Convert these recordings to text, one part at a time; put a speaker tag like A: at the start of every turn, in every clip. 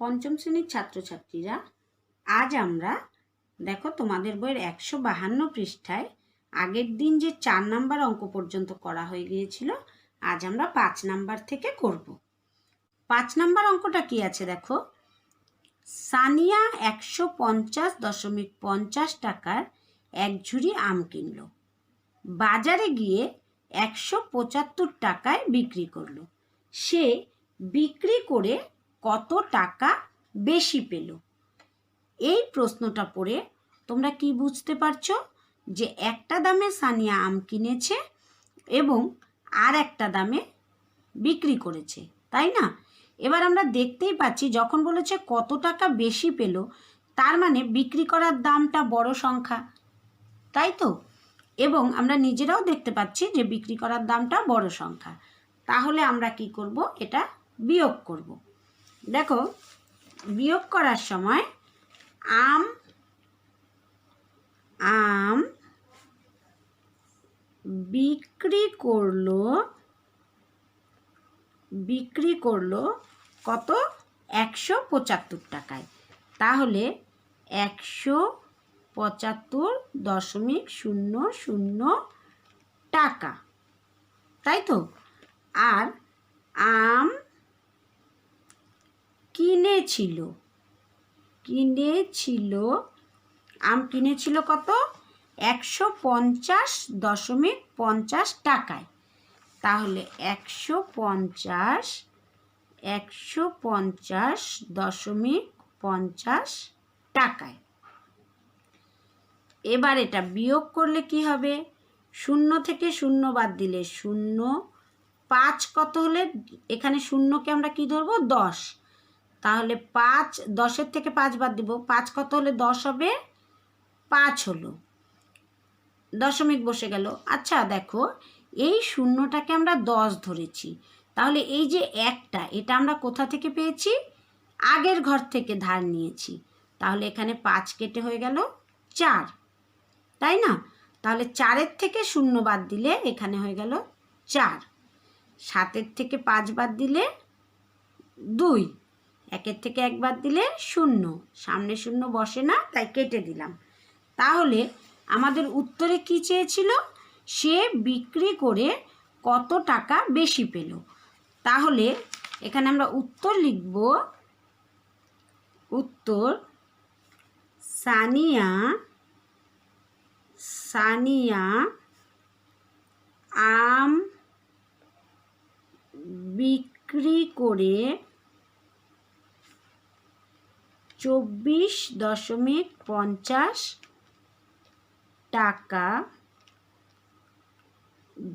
A: পঞ্চম শ্রেণির ছাত্রছাত্রীরা, আজ আমরা, দেখো তোমাদের বইয়ের একশো বাহান্ন পৃষ্ঠায় আগের দিন যে চার নাম্বার অঙ্ক পর্যন্ত করা হয়ে গিয়েছিল, আজ আমরা পাঁচ নাম্বার থেকে করব। পাঁচ নাম্বার অঙ্কটা কি আছে দেখো? সানিয়া একশো পঞ্চাশ দশমিক পঞ্চাশ টাকার এক ঝুড়ি আম কিনলো। বাজারে গিয়ে একশো পঁচাত্তর টাকায় বিক্রি করল। সে বিক্রি করে কত টাকা বেশি পেল? এই প্রশ্নটা পড়ে তোমরা কি বুঝতে পারছ যে একটা দামে সানিয়া আম কিনেছে এবং আর একটা দামে বিক্রি করেছে, তাই না? এবার আমরা দেখতেই পাচ্ছি যখন বলেছে কত টাকা বেশি পেল, তার মানে বিক্রি করার দামটা বড় সংখ্যা, তাই তো? এবং আমরা নিজেরাও দেখতে পাচ্ছি যে বিক্রি করার দামটা বড় সংখ্যা। তাহলে আমরা কি করব? এটা বিয়োগ করব। দেখো, বিয়োগ করার সময় আম আম বিক্রি করল বিক্রি করল কত? একশো পঁচাত্তর টাকায়। তাহলে একশো পঁচাত্তর দশমিক শূন্য শূন্য টাকা। তাই তো? আর আম কিনেছিল। কিনেছিল। আম কিনেছিল কত? একশো পঞ্চাশ দশমিক পঞ্চাশ টাকায়। তাহলে একশো পঞ্চাশ একশো পঞ্চাশ দশমিক পঞ্চাশ টাকায়। এবার এটা বিয়োগ করলে কি হবে? শূন্য থেকে শূন্য বাদ দিলে শূন্য। পাঁচ কত হলে? এখানে শূন্যকে আমরা কি ধরবো? দশ। তাহলে পাঁচ, দশের থেকে পাঁচ বাদ দিব। পাঁচ কত হলে দশ হবে? পাঁচ হলো। দশমিক বসে গেল। আচ্ছা দেখো, এই শূন্যটাকে আমরা দশ ধরেছি। তাহলে এই যে একটা, এটা আমরা কোথা থেকে পেয়েছি? আগের ঘর থেকে ধার নিয়েছি। তাহলে এখানে পাঁচ কেটে হয়ে গেল চার। তাই না? তাহলে চারের থেকে শূন্য বাদ দিলে এখানে হয়ে গেল চার। সাতের থেকে পাঁচ বাদ দিলে দুই। একের থেকে একবার দিলে শূন্য। সামনে শূন্য বসে না, তাই কেটে দিলাম। তাহলে আমাদের উত্তরে কি চেয়েছিল? সে বিক্রি করে কত টাকা বেশি পেল। তাহলে এখানে আমরা উত্তর লিখব। উত্তর, সানিয়া সানিয়া, আম বিক্রি করে চব্বিশ দশমিক পঞ্চাশ টাকা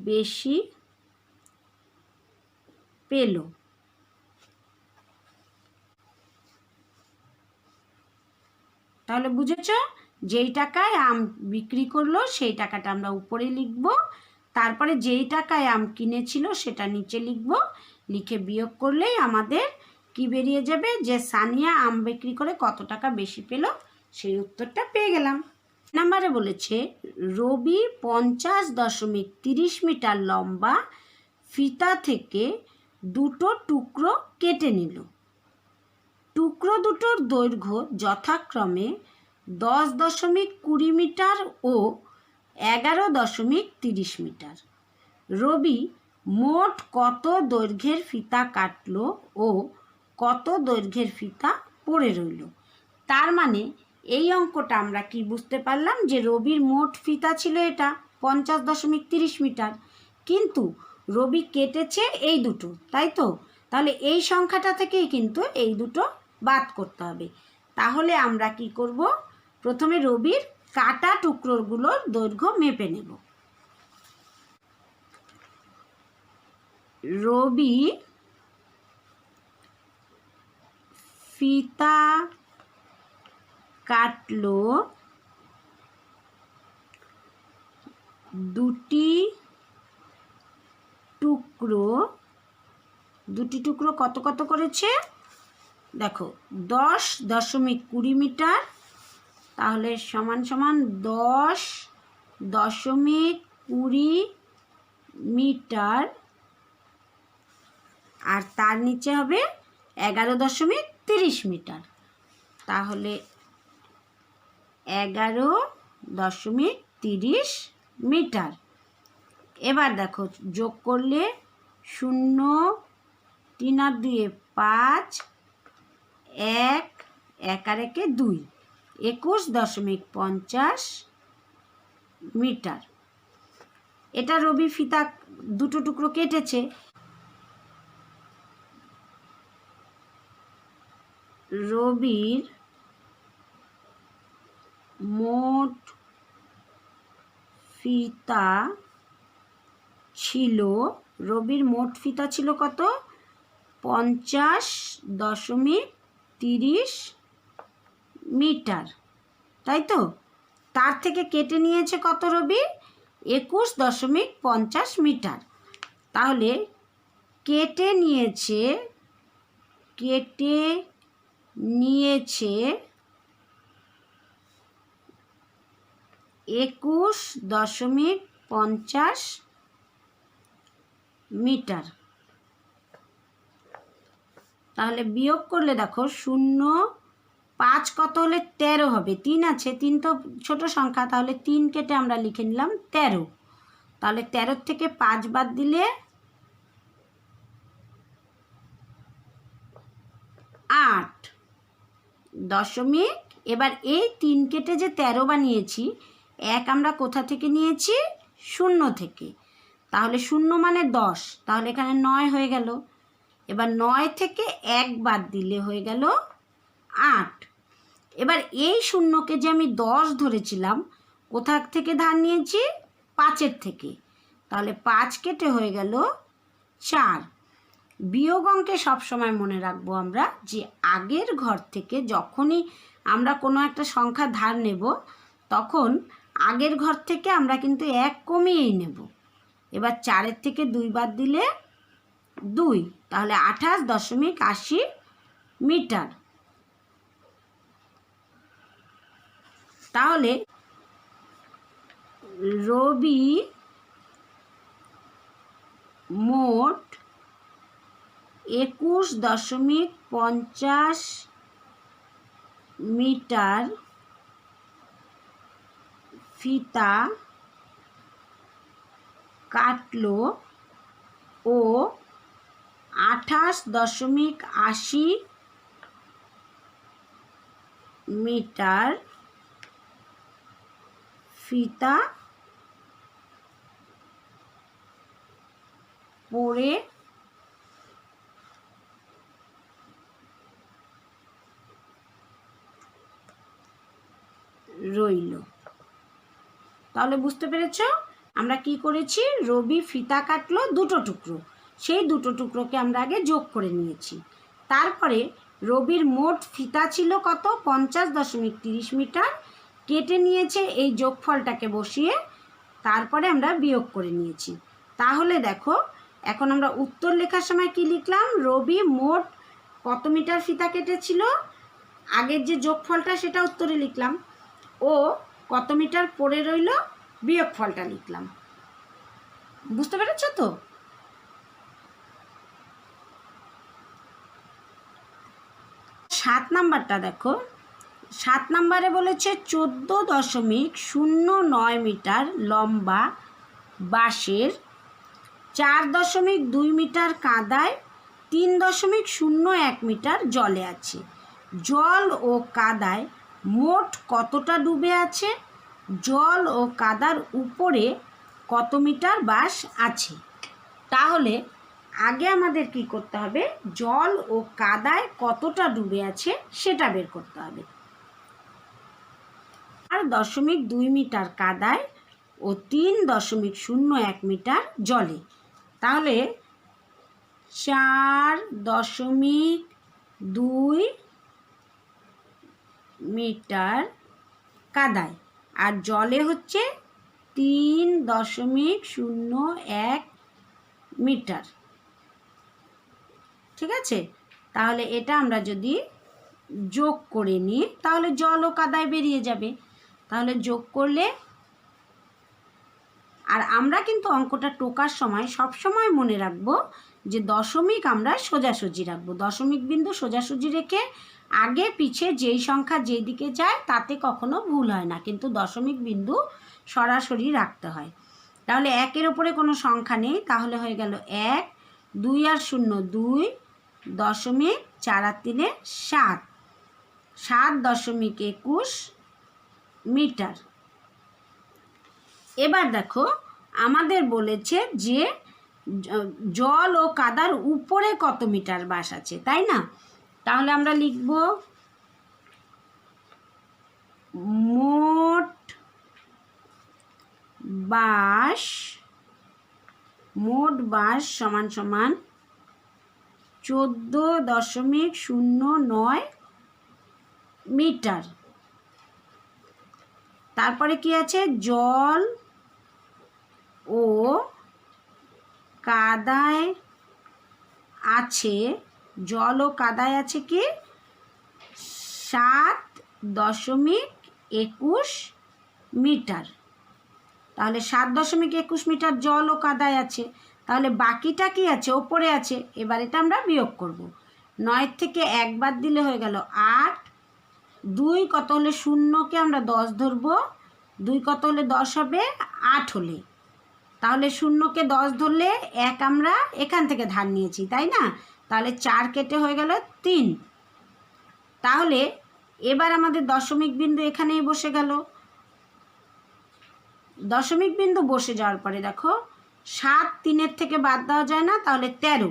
A: বেশি পেল। তাহলে বুঝেছ? যেই টাকায় আম বিক্রি করল, সেই টাকাটা আমরা উপরে লিখব। তারপরে যেই টাকায় আম কিনেছিল, সেটা নিচে লিখব। লিখে বিয়োগ করলেই আমাদের কি বেরিয়ে যাবে? যে সানিয়া আম বিক্রি করে কত টাকা বেশি পেল? সেই উত্তরটা পেয়ে গেলাম। নাম্বারে বলেছে, রবি পঞ্চাশ দশমিক তিরিশ মিটার লম্বা, ফিতা থেকে দুটো টুকরো কেটে নিল। টুকরো দুটোর দৈর্ঘ্য যথাক্রমে দশ দশমিক কুড়ি মিটার ও এগারো দশমিক তিরিশ মিটার। রবি মোট কত দৈর্ঘ্যের ফিতা কাটলো ও কত দৈর্ঘ্যের ফিতা পড়ে রইল। তার মানে এই অঙ্কটা আমরা কি বুঝতে পারলাম যে রবির মোট ফিতা ছিল এটা? পঞ্চাশ দশমিক তিরিশ মিটার। কিন্তু রবি কেটেছে এই দুটো, তাই তো? তাহলে এই সংখ্যাটা থেকেই কিন্তু এই দুটো বাদ করতে হবে। তাহলে আমরা কি করব? প্রথমে রবির কাটা টুকরোগুলোর দৈর্ঘ্য মেপে নেব। রবি ফিতা কাটলো। দুটি টুকরো দুটি টুকরো কত কত করেছে? দেখো, দশ দশমিক কুড়ি মিটার, তাহলে সমান সমান দশ দশমিক কুড়ি মিটার। আর তার নিচে হবে এগারো দশমিক তিরিশ মিটার। তাহলে এগারো দশমিক তিরিশ মিটার। এবার দেখো, যোগ করলে শূন্য, তিন আর দুয়ে পাঁচ, এক এক আর একে দুই, একুশ দশমিক পঞ্চাশ মিটার। এটা রবি ফিতা দুটো টুকরো কেটেছে। রবির মোট ফিতা ছিল, রবির মোট ফিতা ছিল কত? পঞ্চাশ দশমিক তিরিশ মিটার। তাই তো? তার থেকে কেটে নিয়েছে কত রবি একুশ দশমিক পঞ্চাশ মিটার। তাহলে কেটে নিয়েছে, কেটে নিয়েছে একুশ দশমিক পঞ্চাশ মিটার। তাহলে বিয়োগ করলে দেখো শূন্য পাঁচ কত হলে তেরো হবে? তিন আছে, তিন তো ছোট সংখ্যা, তাহলে তিন কেটে আমরা লিখে নিলাম তেরো। তাহলে তেরোর থেকে পাঁচ বাদ দিলে আট। দশমিক। এবার এই তিন কেটে যে তেরো বানিয়েছি, এক আমরা কোথা থেকে নিয়েছি? শূন্য থেকে। তাহলে শূন্য মানে দশ। তাহলে এখানে নয় হয়ে গেল। এবার নয় থেকে এক বাদ দিলে হয়ে গেল আট। এবার এই শূন্যকে যে আমি দশ ধরেছিলাম, কোথা থেকে ধার নিয়েছি? পাঁচের থেকে। তাহলে পাঁচ কেটে হয়ে গেল চার। বিয়োগ অঙ্কে সবসময় মনে রাখব আমরা যে আগের ঘর থেকে যখনই আমরা কোনো একটা সংখ্যা ধার নেব, তখন আগের ঘর থেকে আমরা কিন্তু এক কমিয়েই নেব। এবার চারের থেকে দুই বাদ দিলে দুই, তাহলে আঠাশ দশমিক আশি মিটার। তাহলে রবি মোট একুশ দশমিক পঞ্চাশ মিটার ফিতা কাটল ও আঠাশ দশমিক আশি মিটার ফিতা পরে রইল। তাহলে বুঝতে পেরেছ? আমরা কি করেছি? রবি ফিতা কাটলো দুটো টুকরো। সেই দুটো টুকরোকে আমরা আগে যোগ করে নিয়েছি। তারপরে রবির মোট ফিতা ছিল কত? পঞ্চাশ দশমিক তিরিশ মিটার। কেটে নিয়েছে এই যোগফলটাকে বসিয়ে। তারপরে আমরা বিয়োগ করে নিয়েছি। তাহলে দেখো, এখন আমরা উত্তর লেখার সময় কি লিখলাম? রবি মোট কত মিটার ফিতা কেটেছিল? আগের যে যোগফলটা সেটা উত্তরে লিখলাম। ও কত মিটার পড়ে রইল বিয়োগফলটা লিখলাম। বুঝতে পেরেছ তো? সাত নাম্বারটা দেখো। সাত নাম্বারে বলেছে চোদ্দ দশমিক শূন্য নয় মিটার লম্বা বাঁশের, চার দশমিক দুই মিটার কাদায়, তিন দশমিক শূন্য এক মিটার জলে আছে। জল ও কাদায় মোট কতটা ডুবে আছে? জল ও কাদার উপরে কত মিটার বাস আছে? তাহলে আগে আমাদের কি করতে হবে? জল ও কাদায় কতটা ডুবে আছে সেটা বের করতে হবে। আর দশমিক দুই মিটার কাদায় ও তিন দশমিক শূন্য এক মিটার জলে। তাহলে চার দশমিক দুই মিটার কাদায়। আর জলে হচ্ছে তিন দশমিক শূন্য এক মিটার। ঠিক আছে? তাহলে এটা আমরা যদি যোগ করে নিই, তাহলে জল ও কাদায় বেরিয়ে যাবে। তাহলে যোগ করলে আর আমরা কিন্তু অঙ্কটা টোকার সময় সব সময় মনে রাখব যে দশমিক আমরা সোজাসুজি রাখব। দশমিক বিন্দু সোজাসুজি রেখে আগে পিছে যেই সংখ্যা যেই দিকে যায়, তাতে কখনো ভুল হয় না। কিন্তু দশমিক বিন্দু সরাসরি রাখতে হয়। তাহলে একের ওপরে কোনো সংখ্যা নেই, তাহলে হয়ে গেল এক, দুই আর শূন্য দুই, দশমিক চার আর তিনে সাত। সাত দশমিক একুশ মিটার। এবার দেখো, আমাদের বলেছে যে জল ও কাদার উপরে কত মিটার বাস আছে, তাই না? তাহলে আমরা লিখব মোট বাস মোট বাস সমান সমান চোদ্দ দশমিক শূন্য নয় মিটার। তারপরে কি আছে? জল ও কাদায় আছে জল ও কাদায় আছে কি? সাত দশমিক একুশ মিটার। তাহলে সাত দশমিক একুশ মিটার জল ও কাদায় আছে। তাহলে বাকিটা কি আছে? ওপরে আছে। এবার এটা আমরা বিয়োগ করব। নয়ের থেকে এক বাদ দিলে হয়ে গেল আট। দুই কত হলে শূন্যকে আমরা দশ ধরবো। দুই কত হলে দশ হবে? আট হলে। তাহলে শূন্যকে দশ ধরলে এক আমরা এখান থেকে ধার নিয়েছি, তাই না? তাহলে চার কেটে হয়ে গেল তিন। তাহলে এবার আমাদের দশমিক বিন্দু এখানেই বসে গেল। দশমিক বিন্দু বসে যাওয়ার পরে দেখো, সাত তিনের থেকে বাদ দেওয়া যায় না, তাহলে তেরো।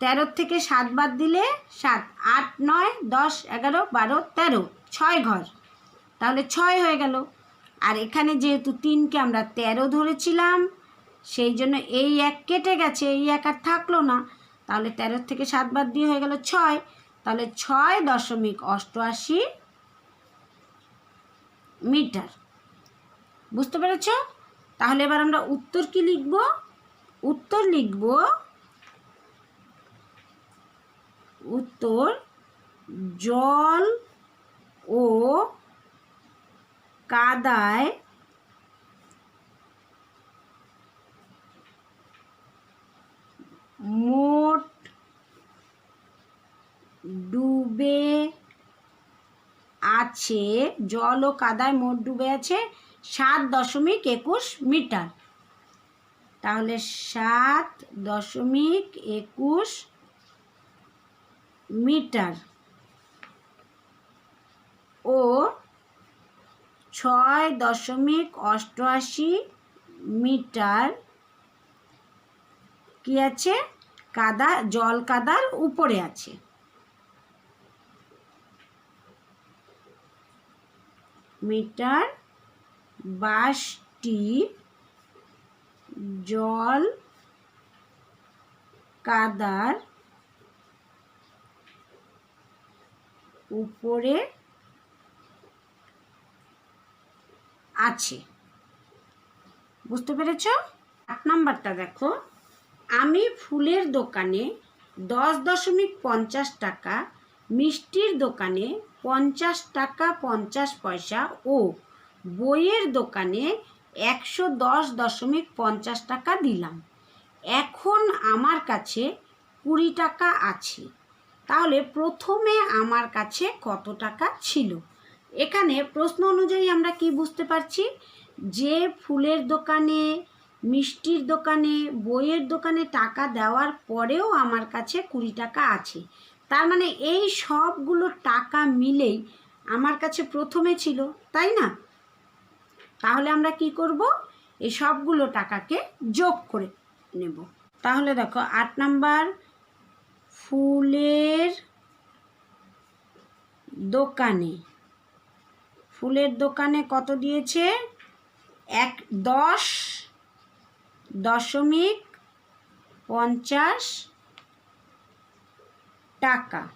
A: তেরোর থেকে সাত বাদ দিলে সাত, আট, নয়, দশ, এগারো, বারো, তেরো, ছয় ঘর। তাহলে ছয় হয়ে গেল। আর এখানে যেহেতু তিনকে আমরা তেরো ধরেছিলাম, সেই জন্য এই এক কেটে গেছে, এই এক আর থাকল না। তাহলে তেরোর থেকে সাত বাদ দিয়ে হয়ে গেল ছয়। তাহলে ছয় দশমিক অষ্টআশি মিটার। বুঝতে পেরেছ? তাহলে এবার আমরা উত্তর কি লিখব? উত্তর লিখব উত্তর জল ও কাদায় মোট ডুবে আছে। জল ও কাদায় মোট ডুবে আছে সাত দশমিক একুশ মিটার। তাহলে সাত দশমিক একুশ মিটার। ও ছয় দশমিক অষ্টআশি মিটার। কি আছে? কাদা, জল কাদার উপরে আছে। মিটার বাসটি জল কাদার উপরে আছে। বুঝতে পেরেছ? আট নাম্বারটা দেখো। আমি ফুলের দোকানে দশ দশমিক পঞ্চাশ টাকা মিষ্টির দোকানে পঞ্চাশ টাকা পঞ্চাশ পয়সা ও বইয়ের দোকানে একশো দশ দশমিক পঞ্চাশ টাকা দিলাম। এখন আমার কাছে কুড়ি টাকা আছে। তাহলে প্রথমে আমার কাছে কত টাকা ছিল? এখানে প্রশ্ন অনুযায়ী আমরা কি বুঝতে পারছি? যে ফুলের দোকানে, মিষ্টির দোকানে, বইয়ের দোকানে টাকা দেওয়ার পরেও আমার কাছে কুড়ি টাকা আছে। তার মানে এই সবগুলো টাকা মিলেই আমার কাছে প্রথমে ছিল, তাই না? তাহলে আমরা কি করব? এই সবগুলো টাকাকে যোগ করে নেব। তাহলে দেখো, আট নাম্বার ফুলের দোকানে ফুলের দোকানে কত দিয়েছে? এক, দশ, দশমিক পঞ্চাশ টাকা।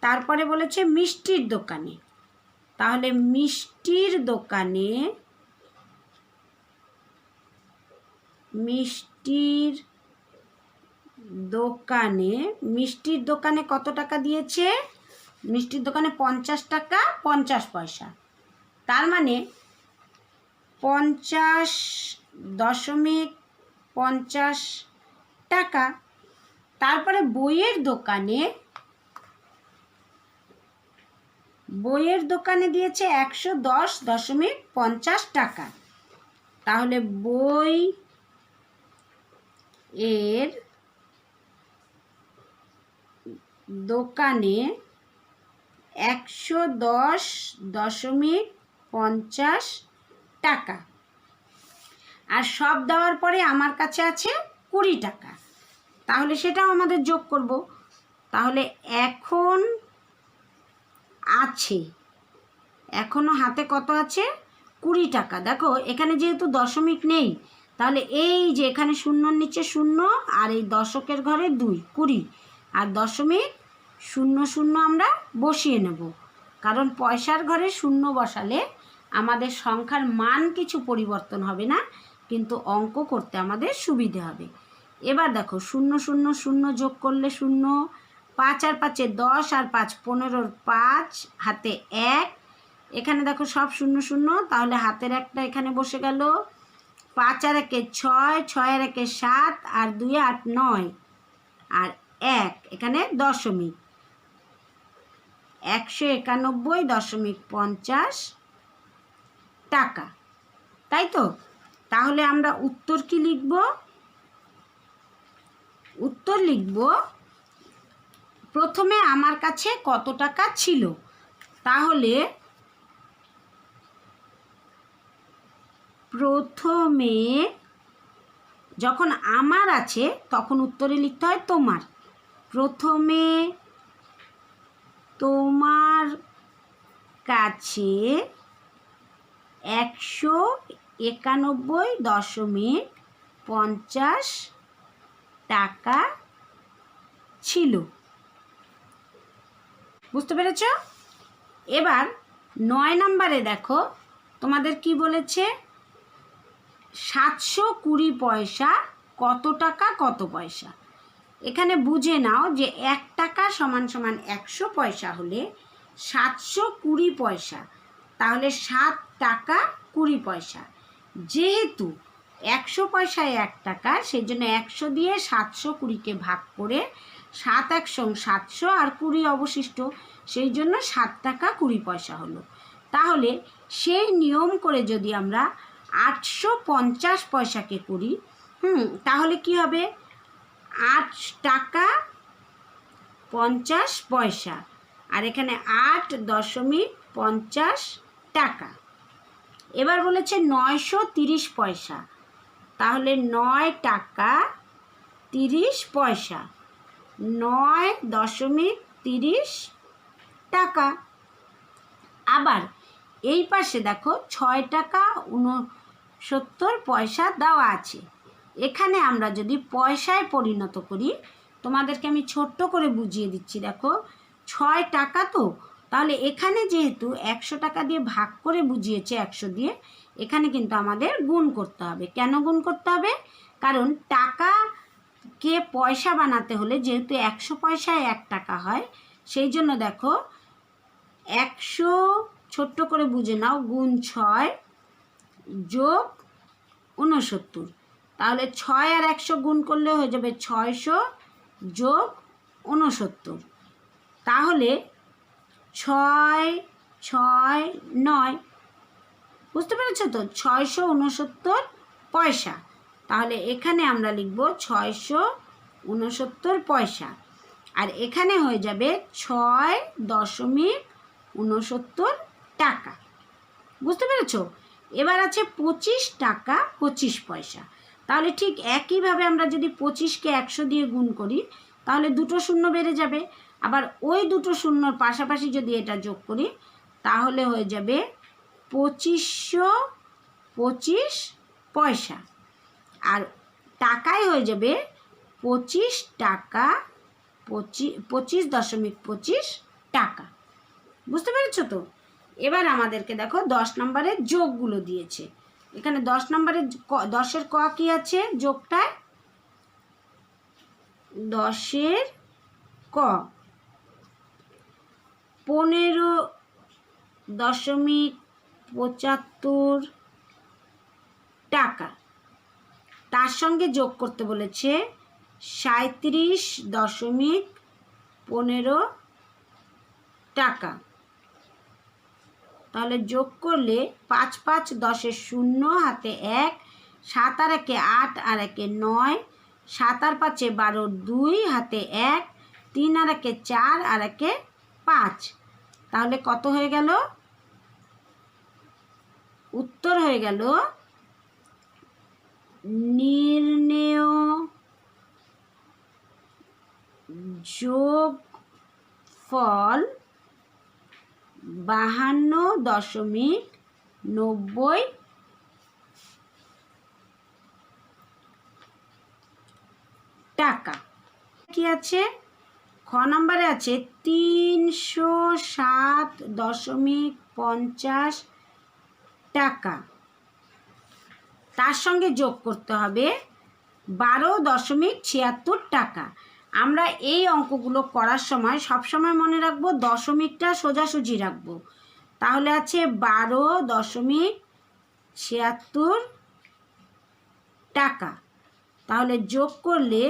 A: তারপরে বলেছে মিষ্টির দোকানে। তাহলে মিষ্টির দোকানে মিষ্টির দোকানে মিষ্টির দোকানে কত টাকা দিয়েছে? মিষ্টির দোকানে পঞ্চাশ টাকা, পঞ্চাশ পয়সা। তার মানে পঞ্চাশ দশমিক পঞ্চাশ টাকা তারপরে বইয়ের দোকানে বইয়ের দোকানে দিয়েছে একশো দশ দশমিক পঞ্চাশ টাকা। তাহলে বই এর দোকানে একশো দশ দশমিক পঞ্চাশ টাকা। আর সব দেওয়ার পরে আমার কাছে আছে কুড়ি টাকা। তাহলে সেটাও আমাদের যোগ করব। তাহলে এখন আছে। এখনও হাতে কত আছে? কুড়ি টাকা। দেখো, এখানে যেহেতু দশমিক নেই, তাহলে এই যে এখানে শূন্যর নিচে শূন্য, আর এই দশকের ঘরে দুই, কুড়ি। আর দশমিক শূন্য শূন্য আমরা বসিয়ে নেব। কারণ পয়সার ঘরে শূন্য বসালে আমাদের সংখ্যার মান কিছু পরিবর্তন হবে না, কিন্তু অঙ্ক করতে আমাদের সুবিধে হবে। এবার দেখো, শূন্য শূন্য শূন্য যোগ করলে শূন্য, পাঁচ আর পাঁচে দশ আর পাঁচ পনেরোর পাঁচ, হাতে এক। এখানে দেখো সব শূন্য শূন্য, তাহলে হাতের একটা এখানে বসে গেল। পাঁচ আর একে ছয় ছয় আর একে সাত, আর দুই, আট, নয়, আর এক, এখানে দশমিক। একশো একানব্বই দশমিক পঞ্চাশ টাকা, তাই তো? তাহলে আমরা উত্তর কি লিখব? উত্তর লিখব, প্রথমে আমার কাছে কত টাকা ছিল? তাহলে প্রথমে যখন আমার আছে, তখন উত্তরে লিখতে হয় তোমার। প্রথমে তোমার কাছে একশো একানব্বই দশমিক পঞ্চাশ টাকা ছিল। বুঝতে পেরেছ? এবার নয় নম্বরে দেখো, তোমাদের কি বলেছে? সাতশো কুড়ি পয়সা কত টাকা, কত পয়সা? এখানে বুঝে নাও যে এক টাকা সমান সমান একশো পয়সা হলে সাতশো কুড়ি পয়সা, তাহলে সাত টাকা কুড়ি পয়সা। যেহেতু একশো পয়সায় এক টাকা সেই জন্য একশো দিয়ে সাতশো কুড়িকে ভাগ করে সাত একশো সাতশো আর কুড়ি অবশিষ্ট সেই জন্য সাত টাকা কুড়ি পয়সা হলো। তাহলে সেই নিয়ম করে যদি আমরা আটশো পঞ্চাশ পয়সাকে করি, হুম, তাহলে কি হবে? আট টাকা পঞ্চাশ পয়সা আর এখানে আট দশমিক পঞ্চাশ টাকা। এবার বলেছে নয়শো তিরিশ পয়সা। তাহলে নয় টাকা তিরিশ পয়সা। নয় দশমিক তিরিশ টাকা। আবার এই পাশে দেখো ছয় টাকা উনসত্তর পয়সা দেওয়া আছে। এখানে আমরা যদি পয়সায় পরিণত করি, তোমাদেরকে আমি ছোট্ট করে বুঝিয়ে দিচ্ছি, দেখো। ছয় টাকা তো? তাহলে এখানে যেহেতু একশো টাকা দিয়ে ভাগ করে বুঝিয়েছে একশো দিয়ে এখানে কিন্তু আমাদের গুণ করতে হবে। কেন গুণ করতে হবে? কারণ টাকা কে পয়সা বানাতে হলে যেহেতু একশো পয়সায় এক টাকা হয়, সেই জন্য দেখো একশো, ছোট্ট করে বুঝে নাও, গুণ ছয় যোগ উনসত্তর তাহলে ছয় আর একশো গুণ করলে হয়ে যাবে ছয়শো যোগ উনসত্তর তাহলে ছয় ছয়, নয় বুঝতে পেরেছ তো? ছয়শো উনসত্তর পয়সা। তাহলে এখানে আমরা লিখব ছয়শো উনসত্তর পয়সা। আর এখানে হয়ে যাবে ছয় দশমিক উনসত্তর টাকা। বুঝতে পেরেছ? এবার আছে পঁচিশ টাকা পঁচিশ পয়সা। তাহলে ঠিক একইভাবে আমরা যদি পঁচিশকে একশো দিয়ে গুণ করি, তাহলে দুটো শূন্য বেড়ে যাবে। আবার ওই দুটো শূন্যর পাশাপাশি যদি এটা যোগ করি, তাহলে হয়ে যাবে পঁচিশশো পঁচিশ পয়সা। আর টাকায় হয়ে যাবে পঁচিশ টাকা পঁচিশ পঁচিশ দশমিক পঁচিশ টাকা। বুঝতে পেরেছ তো? এবার আমাদেরকে দেখো দশ নম্বরের যোগগুলো দিয়েছে। এখানে দশ নম্বরের ক- দশের ক কি আছে যোগটায়? দশের ক। পনেরো দশমিক পঁচাত্তর টাকা। তার সঙ্গে যোগ করতে বলেছে সাঁত্রিশ দশমিক পনেরো টাকা। তাহলে যোগ করলে পাঁচ পাঁচ দশের শূন্য, হাতে এক, সাত আর একে আট আর একে নয়, সাত আর পাঁচে বারো দুই, হাতে এক, তিন আর একে চার আর একে পাঁচ। তাহলে কত হয়ে গেল? উত্তর হয়ে গেল নির্ণেয় যোগ ফল বাহান্ন দশমিক নব্বই টাকা। কি আছে? খ নম্বরে আছে তিনশো সাত দশমিক পঞ্চাশ টাকা। তার সঙ্গে যোগ করতে হবে বারো দশমিক ছিয়াত্তর টাকা। আমরা এই অঙ্কগুলো করার সময় সবসময় মনে রাখব দশমিকটা সোজাসুজি রাখব। তাহলে আছে বারো দশমিক ছিয়াত্তর টাকা। তাহলে যোগ করলে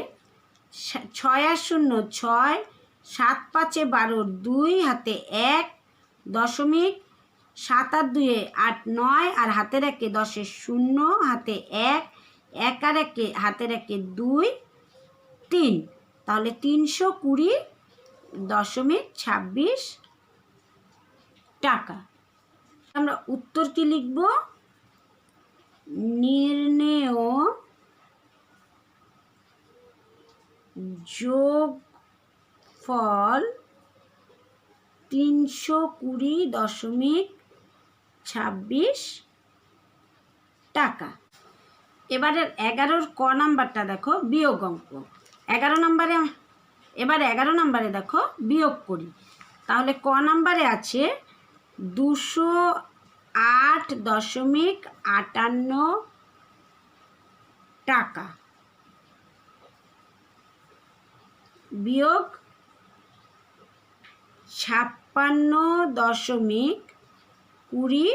A: ছয় আর শূন্য ছয়, সাত পাঁচে বারো দুই হাতে এক দশমিক সাত আর দুয়ে আট নয় আর হাতের একে দশের শূন্য, হাতে এক এক আর একে হাতের একে দুই, তিন। তাহলে তিনশো কুড়ি দশমিক ছাব্বিশ টাকা। আমরা উত্তর কি লিখব? নির্ণেয় যোগ ফল তিনশো কুড়ি দশমিক ছাব্বিশ টাকা। এবারের এগারোর ক নাম্বারটা দেখো, বিয়োগ অঙ্ক। এগারো নম্বরে, এবার এগারো নম্বরে দেখো, বিয়োগ করি। তাহলে ক নাম্বারে আছে দুশো আট দশমিক আটান্ন টাকা। বিয়োগ ছাপ্পান্ন দশমিক কুড়ি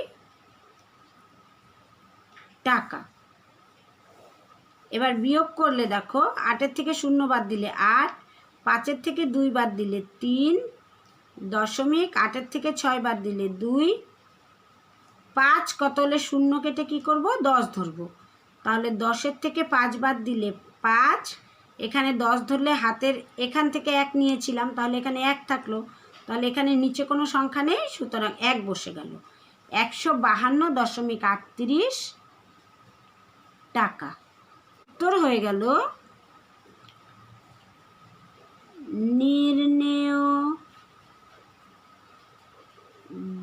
A: টাকা। এবার বিয়োগ করলে দেখো, আটের থেকে শূন্য বাদ দিলে আট, পাঁচের থেকে দুই বাদ দিলে তিন, দশমিক আটের থেকে ছয় বাদ দিলে দুই, পাঁচ কত হলে শূন্য কেটে কী করব? দশ ধরবো। তাহলে দশের থেকে পাঁচ বাদ দিলে পাঁচ, এখানে দশ ধরলে হাতের, এখান থেকে এক নিয়েছিলাম, তাহলে এখানে এক থাকল, তাহলে এখানে নিচে কোনো সংখ্যা নেই, সুতরাং এক বসে গেল। একশো বাহান্ন দশমিক আটত্রিশ টাকা। উত্তর হয়ে গেল, নির্ণেয়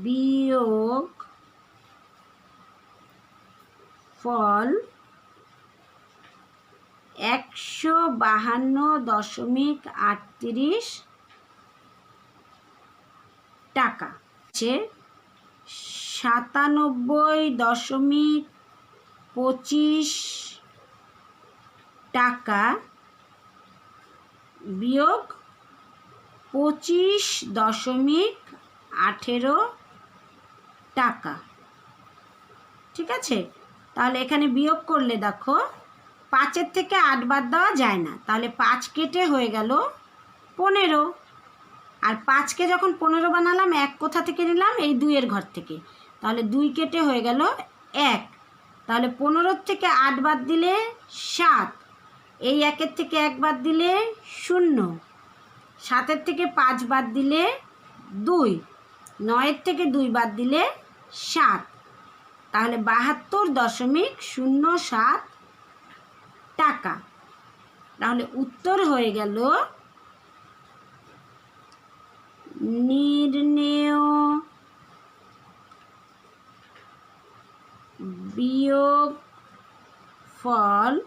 A: বিয়োগ ফল একশো বাহান্ন দশমিক আটত্রিশ টাকা। হচ্ছে সাতানব্বই দশমিক পঁচিশ টাকা বিয়োগ পঁচিশ দশমিক আঠেরো টাকা। ঠিক আছে? তাহলে এখানে বিয়োগ করলে দেখো, পাঁচের থেকে আট বাদ দেওয়া যায় না। তাহলে পাঁচ কেটে হয়ে গেল পনেরো। আর পাঁচকে যখন পনেরো বানালাম, এক কোথা থেকে নিলাম? এই দুইয়ের ঘর থেকে। তাহলে দুই কেটে হয়ে গেল এক। তাহলে পনেরোর থেকে আট বাদ দিলে সাত। এই একের থেকে এক বাদ দিলে শূন্য। সাতের থেকে পাঁচ বাদ দিলে দুই। নয়ের থেকে দুই বাদ দিলে সাত। তাহলে বাহাত্তর দশমিক শূন্য সাত টাকা। তাহলে উত্তর হয়ে গেল নির্ণেয় বিয়োগ ফল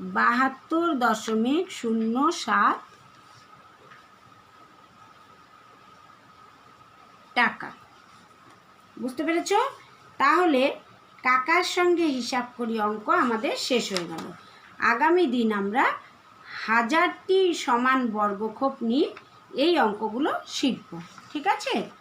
A: বাহাত্তর দশমিক শূন্য সাত টাকা। বুঝতে পেরেছ? তাহলে কাকার সঙ্গে হিসাব করি অঙ্ক আমাদের শেষ হয়ে গেল। আগামী দিন আমরা হাজারটি সমান বর্গক্ষোভ নিয়ে এই অঙ্কগুলো শিখব। ঠিক আছে?